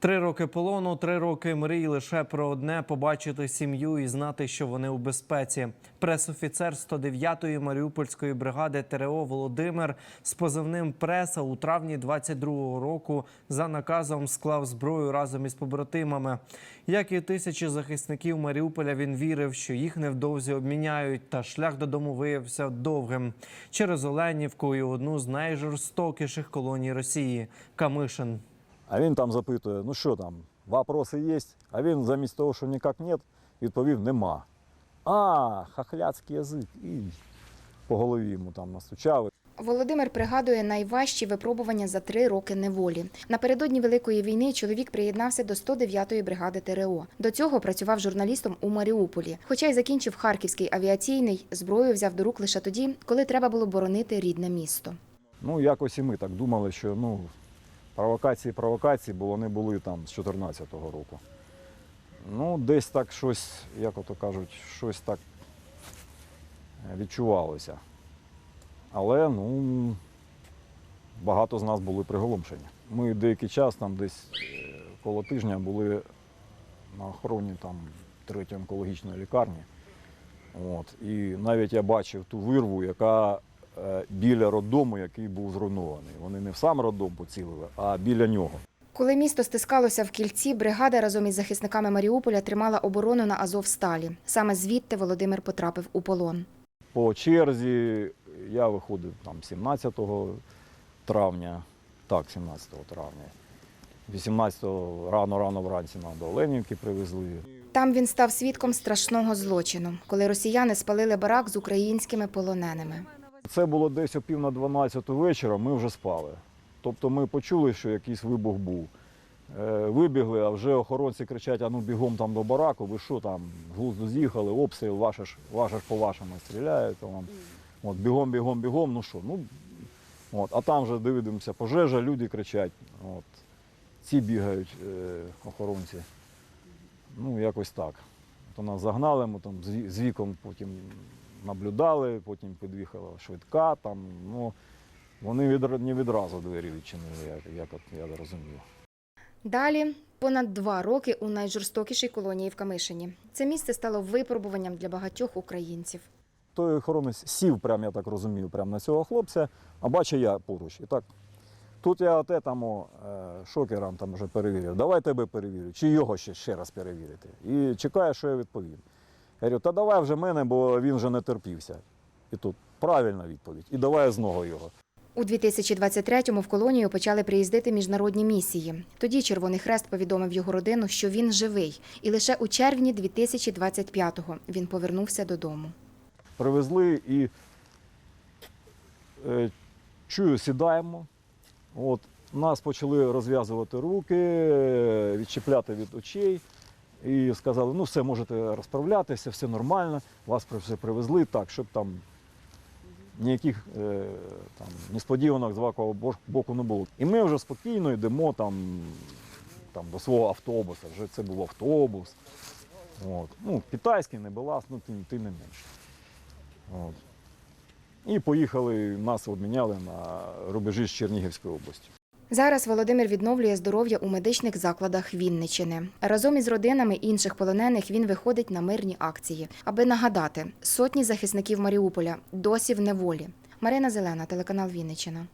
Три роки полону, три роки мрій лише про одне побачити сім'ю і знати, що вони у безпеці. Пресофіцер 109-ї Маріупольської бригади ТРО Володимир з позивним преса у травні 22-го року за наказом склав зброю разом із побратимами. Як і тисячі захисників Маріуполя, він вірив, що їх невдовзі обміняють, та шлях додому виявився довгим через Оленівку і одну з найжорстокіших колоній Росії Камишин. А він там запитує, ну що там, вопроси є? А він замість того, що ніяк нет, відповів нема. А, хахляцький язик. І по голові йому там настучали. Володимир пригадує найважчі випробування за три роки неволі. Напередодні великої війни чоловік приєднався до 109-ї бригади ТРО. До цього працював журналістом у Маріуполі. Хоча й закінчив Харківський авіаційний, зброю взяв до рук лише тоді, коли треба було боронити рідне місто. Ну, якось і ми так думали, що ну, провокації, провокації, бо вони були там з 2014 року. Ну, десь так щось, як ото кажуть, щось так е, відчувалося. Але ну, багато з нас були приголомшені. Ми деякий час, там десь е, коло тижня, були на охороні там, третьої онкологічної лікарні. От. І навіть я бачив ту вирву, яка біля роддому, який був зруйнований. Вони не в сам роддом поцілили, а біля нього. Коли місто стискалося в кільці, бригада разом із захисниками Маріуполя тримала оборону на Азовсталі. Саме звідти Володимир потрапив у полон. По черзі я виходив там 17 травня, так, 17 травня. 18-го рано-рано вранці нам до Оленівки привезли. Там він став свідком страшного злочину, коли росіяни спалили барак з українськими полоненими. Це було десь о пів на 12 вечора, ми вже спали. Тобто ми почули, що якийсь вибух був. Е, Вибігли, а вже охоронці кричать, а ну бігом там до бараку, ви що там, глузду з'їхали, обстріл, ваше ж, ваше ж по вашому стріляють. Там. От, бігом, бігом, бігом, ну що, ну, от, а там вже дивимося, пожежа, люди кричать. От, ці бігають е, охоронці. Ну, якось так. То нас загнали, ми там з віком потім наблюдали, потім під'їхала швидка. Там, ну, вони відра- не відразу двері відчинили, як, як от я розумію. Далі понад два роки у найжорстокішій колонії в Камишині. Це місце стало випробуванням для багатьох українців. Той охоронець сів, прям, я так розумію, прямо на цього хлопця, а бачу я поруч. І так, тут я оте там е, шокером там вже перевірив. Давай тебе перевірю, чи його ще, ще раз перевірити. І чекає, що я відповім. Я говорю, та давай вже мене, бо він вже не терпівся. І тут правильна відповідь. І давай знову його. У 2023-му в колонію почали приїздити міжнародні місії. Тоді Червоний Хрест повідомив його родину, що він живий, і лише у червні 2025-го він повернувся додому. Привезли і е, чую, сідаємо. От, нас почали розв'язувати руки, е, відчіпляти від очей. І сказали, ну все, можете розправлятися, все нормально, вас все привезли так, щоб там ніяких е, там, несподіванок з вашого боку не було. І ми вже спокійно йдемо там, там, до свого автобуса. Вже це був автобус. От. Ну, китайський, не балас, ну тим, тим не менше. От. І поїхали, нас обміняли на рубежі з Чернігівської області. Зараз Володимир відновлює здоров'я у медичних закладах Вінничини. Разом із родинами інших полонених він виходить на мирні акції, аби нагадати, сотні захисників Маріуполя досі в неволі. Марина Зелена, телеканал Вінничина.